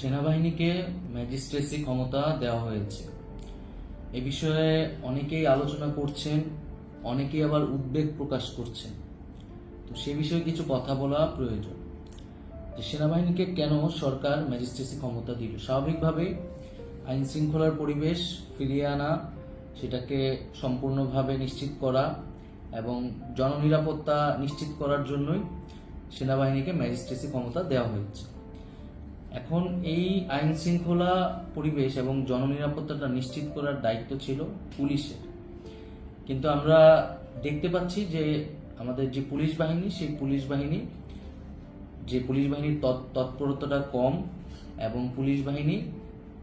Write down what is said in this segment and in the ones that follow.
সেনাবাহিনীকে ম্যাজিস্ট্রেসি ক্ষমতা দেওয়া হয়েছে। এ বিষয়ে অনেকেই আলোচনা করছেন, অনেকেই আবার উদ্বেগ প্রকাশ করছেন। তো সে বিষয়ে কিছু কথা বলা প্রয়োজন। যে সেনাবাহিনীকে কেন সরকার ম্যাজিস্ট্রেসি ক্ষমতা দিল? স্বাভাবিকভাবেই আইন শৃঙ্খলার পরিবেশ ফিরিয়ে আনা, সেটাকে সম্পূর্ণভাবে নিশ্চিত করা এবং জননিরাপত্তা নিশ্চিত করার জন্যই সেনাবাহিনীকে ম্যাজিস্ট্রেসি ক্ষমতা দেওয়া হয়েছে। এখন এই আইন শৃঙ্খলা পরিবেশ এবং জননিরাপত্তাটা নিশ্চিত করার দায়িত্ব ছিল পুলিশের। কিন্তু আমরা দেখতে পাচ্ছি যে আমাদের যে পুলিশ বাহিনী, সেই পুলিশ বাহিনী, যে পুলিশ বাহিনীর তৎ- তৎপরতাটা কম এবং পুলিশ বাহিনী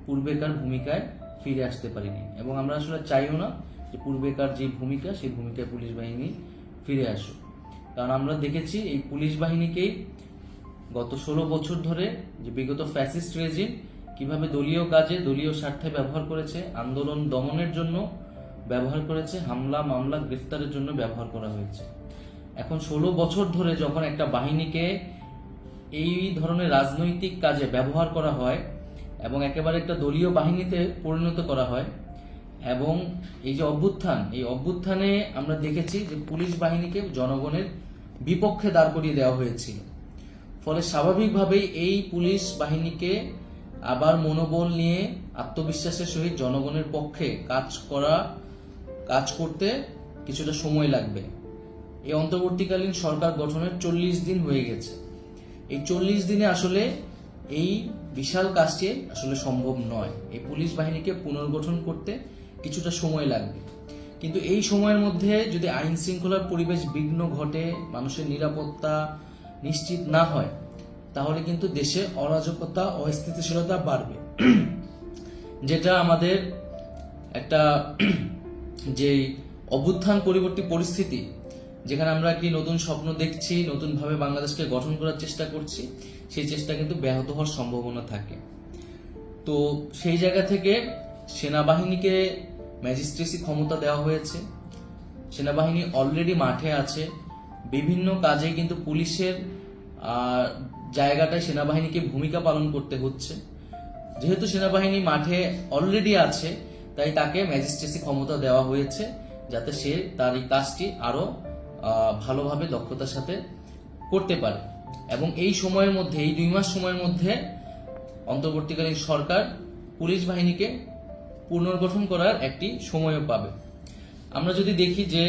পূর্বেকার ভূমিকায় ফিরে আসতে পারেনি। এবং আমরা আসলে চাইও না যে পূর্বেকার যে ভূমিকা, সেই ভূমিকায় পুলিশ বাহিনী ফিরে আসুক। কারণ আমরা দেখেছি এই পুলিশ বাহিনীকেই গত ষোলো বছর ধরে যে বিগত ফ্যাসিস্ট রেজিম কীভাবে দলীয় কাজে, দলীয় স্বার্থে ব্যবহার করেছে, আন্দোলন দমনের জন্য ব্যবহার করেছে, হামলা, মামলা, গ্রেফতারের জন্য ব্যবহার করা হয়েছে। এখন ষোলো বছর ধরে যখন একটা বাহিনীকে এই ধরনের রাজনৈতিক কাজে ব্যবহার করা হয় এবং একেবারে একটা দলীয় বাহিনীতে পরিণত করা হয় এবং এই যে অভ্যুত্থান, এই অভ্যুত্থানে আমরা দেখেছি যে পুলিশ বাহিনীকে জনগণের বিপক্ষে দাঁড় করিয়ে দেওয়া হয়েছিল। ফলে স্বাভাবিকভাবেই এই পুলিশ বাহিনীকে আবার মনোবল নিয়ে আত্মবিশ্বাসের সহিত জনগণের পক্ষে কাজ করা, কাজ করতে কিছুটা সময় লাগবে। এই অন্তর্বর্তীকালীন সরকার গঠনের চল্লিশ দিন হয়ে গেছে। এই চল্লিশ দিনে আসলে এই বিশাল কাজটি আসলে সম্ভব নয়। এই পুলিশ বাহিনীকে পুনর্গঠন করতে কিছুটা সময় লাগবে। কিন্তু এই সময়ের মধ্যে যদি আইন শৃঙ্খলার পরিবেশ বিঘ্ন ঘটে, মানুষের নিরাপত্তা নিশ্চিত না হয়, তাহলে কিন্তু দেশে অরাজকতা, অস্থিতিশীলতা বাড়বে। যেটা আমাদের একটা যে অভ্যুত্থান পরিবর্তী পরিস্থিতি, যেখানে আমরা একটি নতুন স্বপ্ন দেখছি, নতুনভাবে বাংলাদেশকে গঠন করার চেষ্টা করছি, সেই চেষ্টা কিন্তু ব্যাহত হওয়ার সম্ভাবনা থাকে। তো সেই জায়গা থেকে সেনাবাহিনীকে ম্যাজিস্ট্রেসি ক্ষমতা দেওয়া হয়েছে। সেনাবাহিনী অলরেডি মাঠে আছে। বিভিন্ন কাজে কিন্তু পুলিশের জায়গাটায় সেনাবাহিনীকে ভূমিকা পালন করতে হচ্ছে। যেহেতু সেনাবাহিনী মাঠে অলরেডি আছে তাই তাকে ম্যাজিস্ট্রেসি ক্ষমতা দেওয়া হয়েছে যাতে সে তার এই কাজটি আরও আহ, ভালোভাবে দক্ষতার সাথে করতে পারে। এবং এই সময়ের মধ্যে এই দুই মাস সময়ের মধ্যে অন্তর্বর্তীকালীন সরকার পুলিশ বাহিনীকে পুনর্গঠন করার একটি সময়ও পাবে। আমরা যদি দেখি যে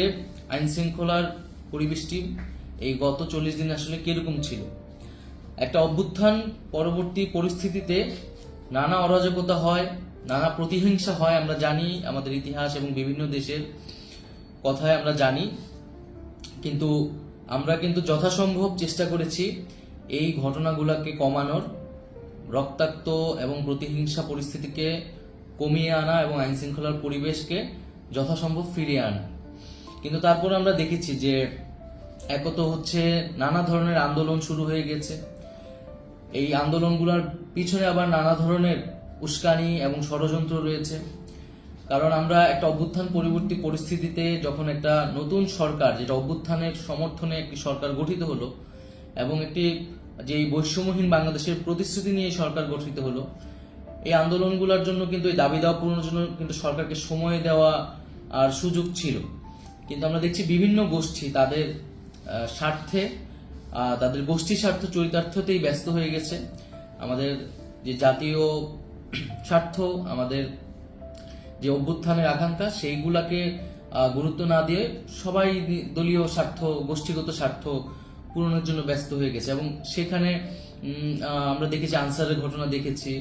আইন শৃঙ্খলার পরিবেশটি এই গত চল্লিশ দিন আসলে কীরকম ছিল? একটা অভ্যুত্থান পরবর্তী পরিস্থিতিতে নানা অরাজকতা হয়, নানা প্রতিহিংসা হয়, আমরা জানি, আমাদের ইতিহাস এবং বিভিন্ন দেশের কথায় আমরা জানি। কিন্তু আমরা কিন্তু যথাসম্ভব চেষ্টা করেছি এই ঘটনাগুলোকে কমানোর, রক্তাক্ত এবং প্রতিহিংসা পরিস্থিতিকে কমিয়ে আনা এবং আইন শৃঙ্খলার পরিবেশকে যথাসম্ভব ফিরিয়ে আনা। কিন্তু তারপর আমরা দেখেছি যে একত হচ্ছে নানা ধরনের আন্দোলন শুরু হয়ে গেছে। এই আন্দোলনগুলোর পিছনে আবার নানা ধরনের উস্কানি এবং ষড়যন্ত্র রয়েছে। কারণ আমরা একটা অভ্যুত্থান পরিবর্তী পরিস্থিতিতে যখন একটা নতুন সরকার, যেটা অভ্যুত্থানের সমর্থনে একটি সরকার গঠিত হলো এবং একটি যে বৈষম্যহীন বাংলাদেশের প্রতিশ্রুতি নিয়ে সরকার গঠিত হলো, এই আন্দোলনগুলোর জন্য কিন্তু, এই দাবি দেওয়া পূরণের জন্য কিন্তু সরকারকে সময় দেওয়া আর সুযোগ ছিল। কিন্তু আমরা দেখছি বিভিন্ন গোষ্ঠী তাদের স্বার্থে তাদের গোষ্ঠী স্বার্থ চরিতার্থতেই ব্যস্ত হয়ে গেছে। আমাদের যে জাতীয় স্বার্থ, আমাদের যে অভ্যুত্থানের আকাঙ্ক্ষা, সেইগুলাকে গুরুত্ব না দিয়ে সবাই দলীয় স্বার্থ, গোষ্ঠীগত স্বার্থ পূরণের জন্য ব্যস্ত হয়ে গেছে। এবং সেখানে আমরা দেখেছি আনসারের ঘটনা দেখেছি।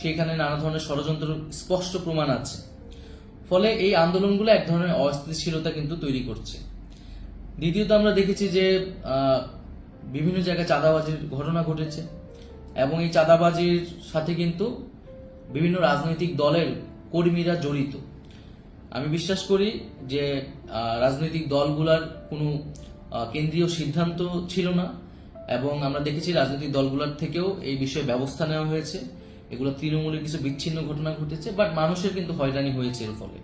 সেখানে নানা ধরনের ষড়যন্ত্র স্পষ্ট প্রমাণ আছে। ফলে এই আন্দোলনগুলো এক ধরনের অস্থিতিশীলতা কিন্তু তৈরি করছে। দ্বিতীয়ত আমরা দেখেছি যে বিভিন্ন জায়গায় চাঁদাবাজির ঘটনা ঘটেছে এবং এই চাঁদাবাজির সাথে কিন্তু বিভিন্ন রাজনৈতিক দলের কর্মীরা জড়িত। আমি বিশ্বাস করি যে রাজনৈতিক দলগুলার কোনো কেন্দ্রীয় সিদ্ধান্ত ছিল না এবং আমরা দেখেছি রাজনৈতিক দলগুলোর থেকেও এই বিষয়ে ব্যবস্থা নেওয়া হয়েছে। এগুলো তৃণমূলের কিছু বিচ্ছিন্ন ঘটনা ঘটেছে বাট মানুষের কিন্তু হয়রানি হয়েছে এর ফলে।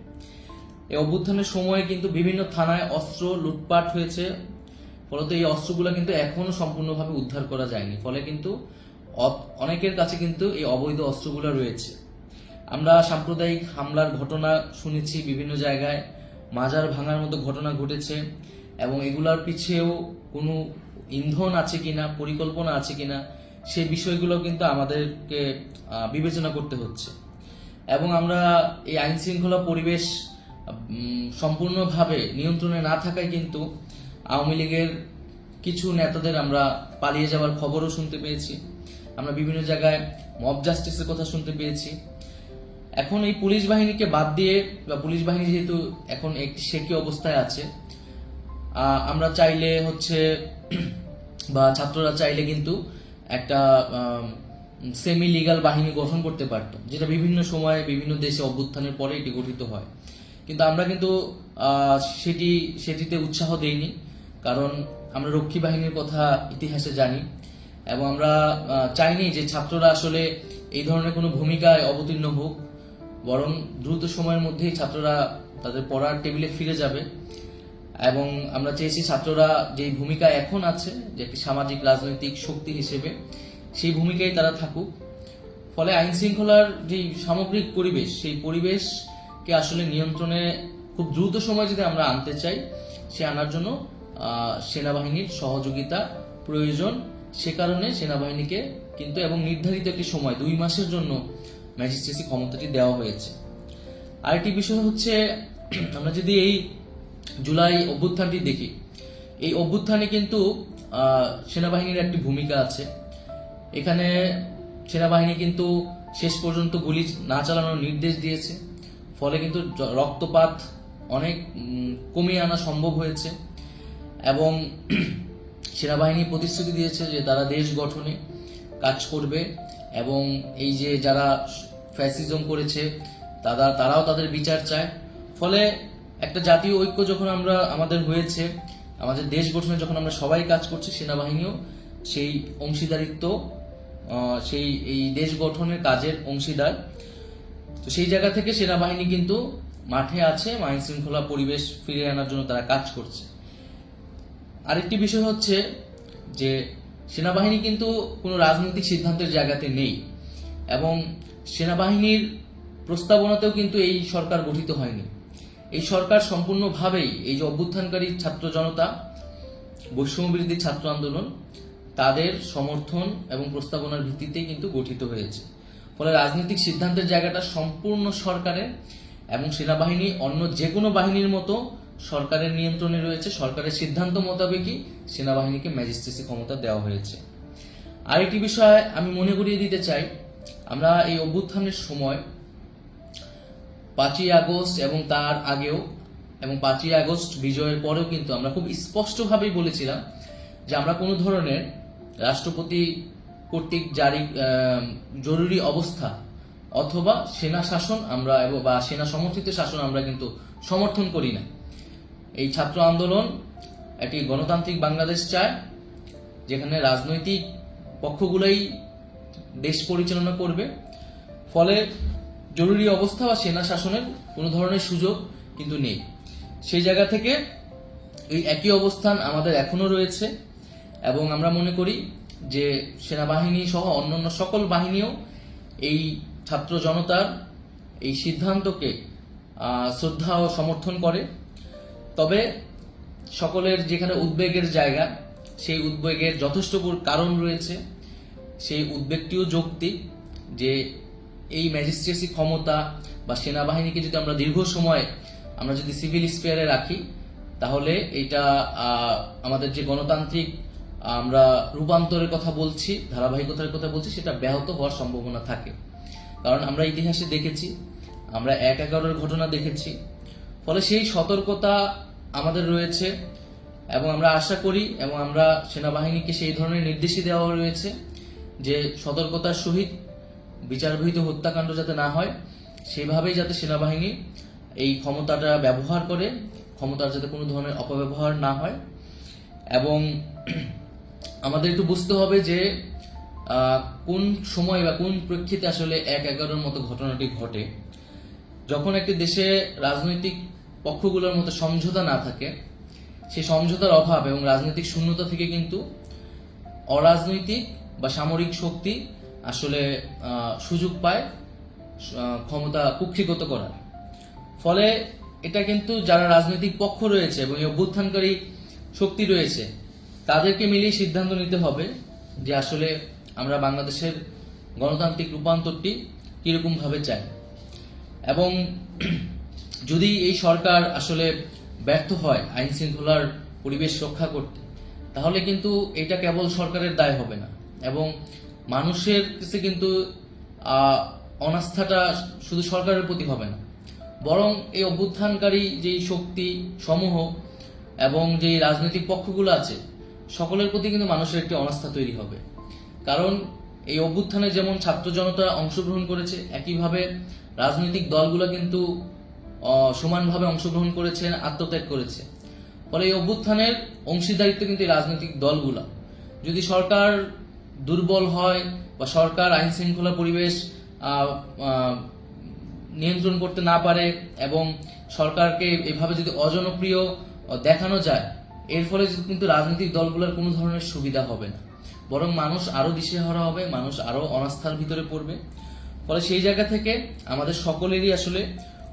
এই অভ্যুত্থানের সময়ে কিন্তু বিভিন্ন থানায় অস্ত্র লুটপাট হয়েছে। ফলত এই অস্ত্রগুলো কিন্তু এখনও সম্পূর্ণভাবে উদ্ধার করা যায়নি। ফলে কিন্তু অনেকের কাছে কিন্তু এই অবৈধ অস্ত্রগুলো রয়েছে। আমরা সাম্প্রদায়িক হামলার ঘটনা শুনেছি বিভিন্ন জায়গায়। মাজার ভাঙার মতো ঘটনা ঘটেছে এবং এগুলার পিছেও কোনো ইন্ধন আছে কিনা, পরিকল্পনা আছে কিনা সেই বিষয়গুলো কিন্তু আমাদেরকে বিবেচনা করতে হচ্ছে। এবং আমরা এই আইন শৃঙ্খলা পরিবেশ সম্পূর্ণভাবে নিয়ন্ত্রণে না থাকায় কিন্তু আওয়ামী লীগের কিছু নেতাদের আমরা পালিয়ে যাওয়ার খবরও শুনতে পেয়েছি। আমরা বিভিন্ন জায়গায় মব জাস্টিসের কথা শুনতে পেয়েছি। এখন এই পুলিশ বাহিনীকে বাদ দিয়ে, বা পুলিশ বাহিনী যেহেতু এখন শেকি অবস্থায় আছে আমরা চাইলে হচ্ছে, বা ছাত্ররা চাইলে কিন্তু একটা সেমি লিগাল বাহিনী গঠন করতে পারত, যেটা বিভিন্ন সময়ে বিভিন্ন দেশে অভ্যুত্থানের পরে এটি গঠিত হয়। কিন্তু আমরা কিন্তু সেটি, সেটিতে উৎসাহ দেইনি। কারণ আমরা রক্ষী বাহিনীর কথা ইতিহাসে জানি। এবং আমরা চাইনি যে ছাত্ররা আসলে এই ধরনের কোনো ভূমিকায় অবতীর্ণ হোক। বরং দ্রুত সময়ের মধ্যেই ছাত্ররা তাদের পড়ার টেবিলে ফিরে যাবে। এবং আমরা চেয়েছি ছাত্ররা যেই ভূমিকা এখন আছে, যে একটি সামাজিক, রাজনৈতিক শক্তি হিসেবে, সেই ভূমিকায় তারা থাকুক। ফলে আইন শৃঙ্খলার যে সামগ্রিক পরিবেশ, সেই পরিবেশকে আসলে নিয়ন্ত্রণে খুব দ্রুত সময় যদি আমরা আনতে চাই, সে আনার জন্য সেনাবাহিনীর সহযোগিতা প্রয়োজন। সে কারণে সেনাবাহিনীকে কিন্তু এবং নির্ধারিত একটি সময়, দুই মাসের জন্য ম্যাজিস্ট্রেসি ক্ষমতাটি দেওয়া হয়েছে। আরেকটি বিষয় হচ্ছে, আমরা যদি এই জুলাই অভ্যুত্থানটি দেখি, এই অভ্যুত্থানে কিন্তু সেনাবাহিনীর একটি ভূমিকা আছে। এখানে সেনাবাহিনী কিন্তু শেষ পর্যন্ত গুলি না চালানোর নির্দেশ দিয়েছে। ফলে কিন্তু রক্তপাত অনেক কমিয়ে আনা সম্ভব হয়েছে এবং সেনাবাহিনী প্রতিশ্রুতি দিয়েছে যে তারা দেশ গঠনে কাজ করবে এবং এই যে যারা ফ্যাসিজম করেছে তারা তারাও তাদের বিচার চায়। ফলে একটা জাতীয় ঐক্য যখন আমরা, আমাদের হয়েছে, আমাদের দেশ গঠনে যখন আমরা সবাই কাজ করছি, সেনাবাহিনীও সেই অংশীদারিত্ব সেই, এই দেশ গঠনের কাজের অংশীদার। তো সেই জায়গা থেকে সেনাবাহিনী কিন্তু মাঠে আছে আইন শৃঙ্খলা পরিবেশ ফিরিয়ে আনার জন্য তারা কাজ করছে। আরেকটি বিষয় হচ্ছে যে সেনাবাহিনী কিন্তু কোনো রাজনৈতিক সিদ্ধান্তের জায়গাতে নেই এবং সেনাবাহিনীর প্রস্তাবনাতেও কিন্তু এই সরকার গঠিত হয়নি। এই সরকার সম্পূর্ণভাবেই এই যে অভ্যুত্থানকারী ছাত্র জনতা বৈষম্য বিরোধী ছাত্র আন্দোলন, তাদের সমর্থন এবং প্রস্তাবনার ভিত্তিতেই কিন্তু গঠিত হয়েছে। ফলে রাজনৈতিক সিদ্ধান্তের জায়গাটা সম্পূর্ণ সরকারের এবং সেনাবাহিনী, অন্য যে কোনো বাহিনীর মতো সরকারের নিয়ন্ত্রণে রয়েছে। সরকারের সিদ্ধান্ত মোতাবেকই সেনাবাহিনীকে ম্যাজিস্ট্রেসি ক্ষমতা দেওয়া হয়েছে। আরেকটি বিষয় আমি মনে করিয়ে দিতে চাই। আমরা এই অভ্যুত্থানের সময় পাঁচই আগস্ট এবং তার আগেও এবং পাঁচই আগস্ট বিজয়ের পরেও কিন্তু আমরা খুব স্পষ্টভাবেই বলেছিলাম যে আমরা কোনো ধরনের রাষ্ট্রপতি কর্তৃক জারি জরুরি অবস্থা অথবা সেনা শাসন আমরা বা সেনা সমর্থিত শাসন আমরা কিন্তু সমর্থন করি না। এই ছাত্র আন্দোলন একটি গণতান্ত্রিক বাংলাদেশ চায়, যেখানে রাজনৈতিক পক্ষগুলোই দেশ পরিচালনা করবে। ফলে জরুরি অবস্থা বা সেনা শাসনের কোনো ধরনের সুযোগ কিন্তু নেই। সেই জায়গা থেকে এই একই অবস্থান আমাদের এখনও রয়েছে এবং আমরা মনে করি যে সেনাবাহিনী সহ অন্যান্য সকল বাহিনীও এই ছাত্র জনতার এই সিদ্ধান্তকে শ্রদ্ধা ও সমর্থন করে। তবে সকলের যেখানে উদ্বেগের জায়গা, সেই উদ্বেগের যথেষ্ট কারণ রয়েছে। সেই উদ্বেগটিও যৌক্তিক যে এই ম্যাজিস্ট্রেসি ক্ষমতা বা সেনাবাহিনীকে যদি আমরা দীর্ঘ সময় আমরা যদি সিভিল স্পেয়ারে রাখি, তাহলে এটা আমাদের যে গণতান্ত্রিক আমরা রূপান্তরের কথা বলছি, ধারাবাহিকতার কথা বলছি, সেটা ব্যাহত হওয়ার সম্ভাবনা থাকে। কারণ আমরা ইতিহাসে দেখেছি, আমরা এক এগারোর ঘটনা দেখেছি। ফলে সেই সতর্কতা আমাদের রয়েছে এবং আমরা আশা করি এবং আমরা সেনাবাহিনীকে সেই ধরনের নির্দেশই দেওয়া রয়েছে যে সতর্কতার সহিত বিচারবিহিত হত্যাকাণ্ড যাতে না হয়, সেভাবেই যাতে সেনাবাহিনী এই ক্ষমতাটা ব্যবহার করে, ক্ষমতার যাতে কোনো ধরনের অপব্যবহার না হয় এবং আমাদের একটু বুঝতে হবে যে কোন সময় বা কোন প্রেক্ষিতে আসলে এক এগারোর মতো ঘটনাটি ঘটে। যখন একটি দেশে রাজনৈতিক পক্ষগুলোর মতো সমঝোতা না থাকে, সেই সমঝোতার অভাব এবং রাজনৈতিক শূন্যতা থেকে কিন্তু অরাজনৈতিক বা সামরিক শক্তি আসলে সুযোগ পায় ক্ষমতা কুক্ষিগত করার। ফলে এটা কিন্তু যারা রাজনৈতিক পক্ষ রয়েছে এবং অভ্যুত্থানকারী শক্তি রয়েছে তাদেরকে মিলিয়ে সিদ্ধান্ত নিতে হবে যে আসলে আমরা বাংলাদেশের গণতান্ত্রিক রূপান্তরটি কীরকম ভাবে চাই। এবং যদি এই সরকার আসলে ব্যর্থ হয় আইন শৃঙ্খলার পরিবেশ রক্ষা করতে, তাহলে কিন্তু এটা কেবল সরকারের দায় হবে না। এবং মানুষের কাছে কিন্তু অনাস্থাটা শুধু সরকারের প্রতি হবে না। বরং এই অভ্যুত্থানকারী যেই শক্তি সমূহ এবং যে রাজনৈতিক পক্ষগুলো আছে সকলের প্রতি কিন্তু মানুষের একটি অনাস্থা তৈরি হবে। কারণ এই অভ্যুত্থানে যেমন ছাত্র জনতা অংশগ্রহণ করেছে, একইভাবে রাজনৈতিক দলগুলো কিন্তু সমানভাবে অংশগ্রহণ করেছে আত্মত্যাগ করেছে। ফলে এই অভ্যুত্থানের অংশীদারিত্ব কিন্তু এই রাজনৈতিক দলগুলো। যদি সরকার দুর্বল হয় বা সরকার আইন শৃঙ্খলা পরিবেশ নিয়ন্ত্রণ করতে না পারে এবং সরকারকে এভাবে যদি অজনপ্রিয় দেখানো যায় এর ফলে কিন্তু রাজনৈতিক দলগুলোর কোনো ধরনের সুবিধা হবে না। বরং মানুষ আরও দিশেহারা হবে, মানুষ আরও অনাস্থার ভিতরে পড়বে। ফলে সেই জায়গা থেকে আমাদের সকলেরই আসলে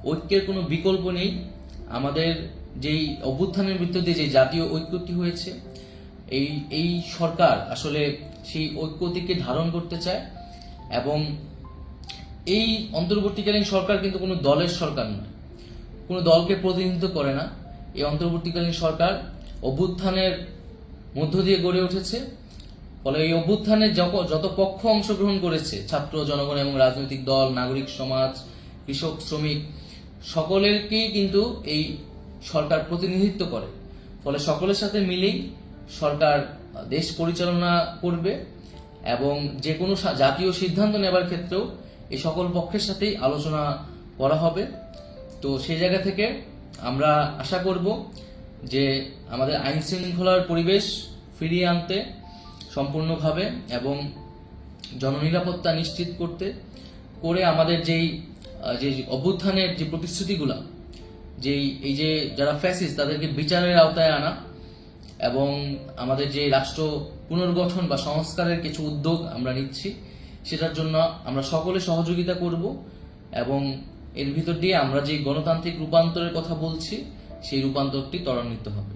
ঐক্যের কোনো বিকল্প নেই। আমাদের যেই অভ্যুত্থানের দিয়ে যে জাতীয় ঐক্যটি হয়েছে, এই এই সরকার আসলে সেই ঐক্যটিকে ধারণ করতে চায় এবং এই অন্তর্বর্তীকালীন সরকার কিন্তু কোনো দলের সরকার নয়। কোনো দলকে প্রতিনিধিত্ব করে না। এই অন্তর্বর্তীকালীন সরকার অভ্যুত্থানের মধ্য দিয়ে গড়ে উঠেছে। ফলে এই অভ্যুত্থানে যত- পক্ষ অংশগ্রহণ করেছে, ছাত্র জনগণ এবং রাজনৈতিক দল, নাগরিক সমাজ, কৃষক, শ্রমিক, সকলেরকেই কিন্তু এই সরকার প্রতিনিধিত্ব করে। ফলে সকলের সাথে মিলেই সরকার দেশ পরিচালনা করবে এবং যে কোনো জাতীয় সিদ্ধান্ত নেবার ক্ষেত্রেও এই সকল পক্ষের সাথেই আলোচনা করা হবে। তো সেই জায়গা থেকে আমরা আশা করব যে আমাদের আইন শৃঙ্খলার পরিবেশ ফিরিয়ে আনতে সম্পূর্ণভাবে এবং জননিরাপত্তা নিশ্চিত করতে, করে আমাদের যেই যে অভ্যুত্থানের যে প্রতিশ্রুতিগুলা, যেই, এই যে যারা ফ্যাসিস্ট তাদেরকে বিচারের আওতায় আনা এবং আমাদের যে রাষ্ট্র পুনর্গঠন বা সংস্কারের কিছু উদ্যোগ আমরা নিচ্ছি, সেটার জন্য আমরা সকলে সহযোগিতা করব এবং এর ভিতর দিয়ে আমরা যে গণতান্ত্রিক রূপান্তরের কথা বলছি সেই রূপান্তরটি ত্বরান্বিত হবে।